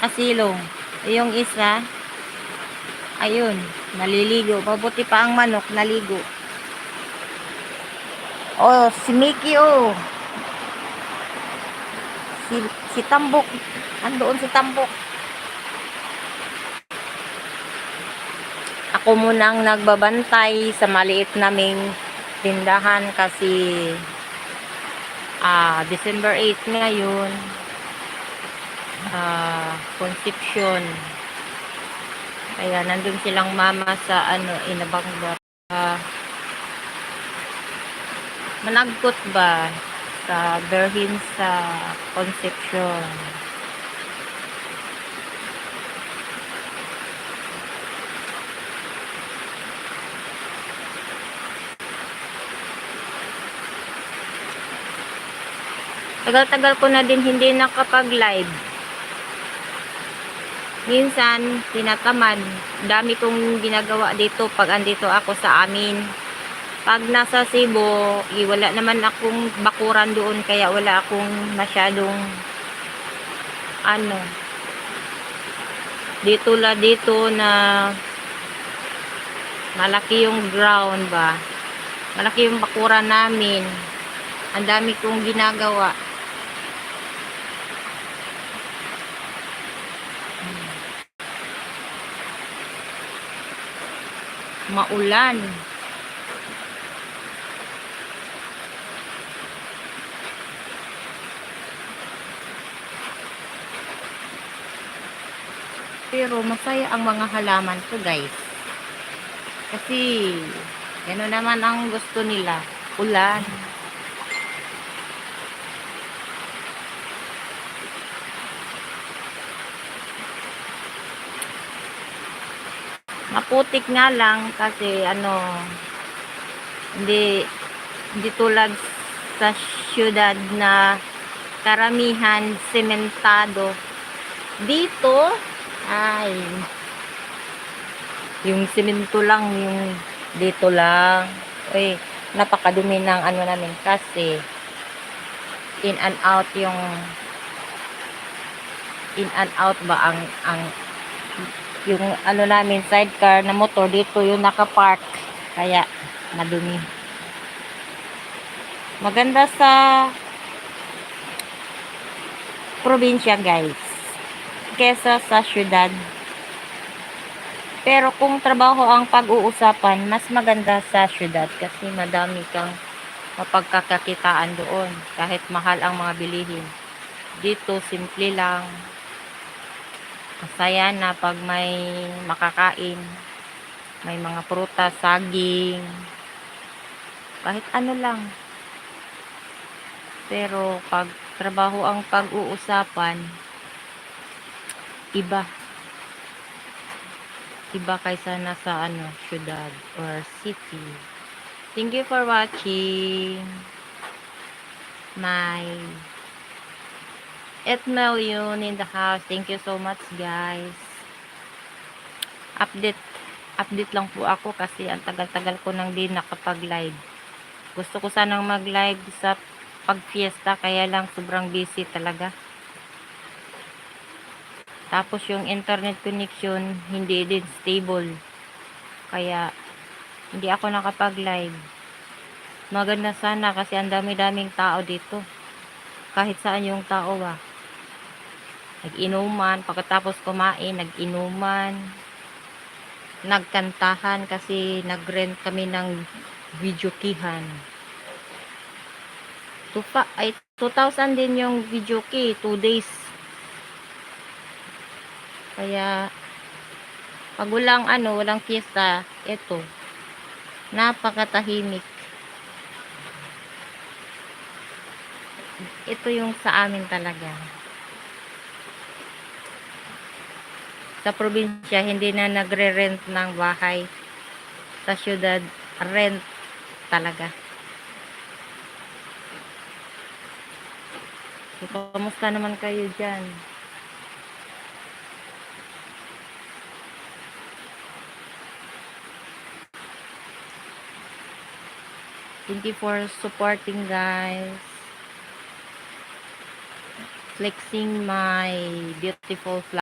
nakasilong. Yung isa, ayun, naliligo. Mabuti pa ang manok, naligo. Oh, si Mickey, oh. Si, si Tambok. Andoon si Tambok. Ako muna ang nagbabantay sa maliit naming tindahan kasi ah December 8 ngayon Concepcion kaya nandun silang mama sa ano inabangga ah, managkot ba sa Berhin sa Concepcion Tagal-tagal ko na din hindi nakapag-live. Minsan, tinatamad. Dami kong ginagawa dito pag andito ako sa amin. Pag nasa Cebu, eh, wala naman akong bakuran doon kaya wala akong masyadong ano dito la dito na malaki yung ground ba malaki yung bakuran namin ang dami kong ginagawa maulan. Pero masaya ang mga halaman ko guys. Kasi gano'n naman ang gusto nila. Ulan. Maputik nga lang kasi ano hindi hindi tulad sa syudad na karamihan sementado. Dito ay yung semento lang yung dito lang. Eh napakadumi ng ano namin kasi in and out yung in and out ba ang ang yung ano namin sidecar na motor dito yung nakapark. Kaya madumi maganda sa probinsya guys. Kesa sa syudad. Pero kung trabaho ang pag-uusapan mas maganda sa syudad kasi madami kang mapagkakakitaan doon. Kahit mahal ang mga bilihin. Dito simple lang masaya na pag may makakain. May mga prutas, saging. Kahit ano lang. Pero pag trabaho ang pag-uusapan iba. Iba kaysa nasa ano syudad or city. Thank you for watching. My at million in the house. Thank you so much, guys. Update, update lang po ako kasi ang tagal-tagal ko nang din nakapag-live. Gusto ko sanang mag-live sa pag-fiesta kaya lang sobrang busy talaga. Tapos yung internet connection hindi din stable. Kaya hindi ako nakapag-live. Maganda sana kasi ang dami-daming tao dito. Kahit saan yung tao ba nag-inuman, pagkatapos kumain, nag-inuman, nagkantahan kasi nag-rent kami ng video kihan. Tupa, ay 2,000 din yung video key, 2 days. Kaya, pag walang ano, walang fiesta, ito, napakatahimik. Ito yung sa amin talaga. Sa probinsya hindi na nagre-rent ng bahay. Sa syudad rent talaga. So, kamusta naman kayo dyan? Thank you for supporting guys. Flexing my beautiful flower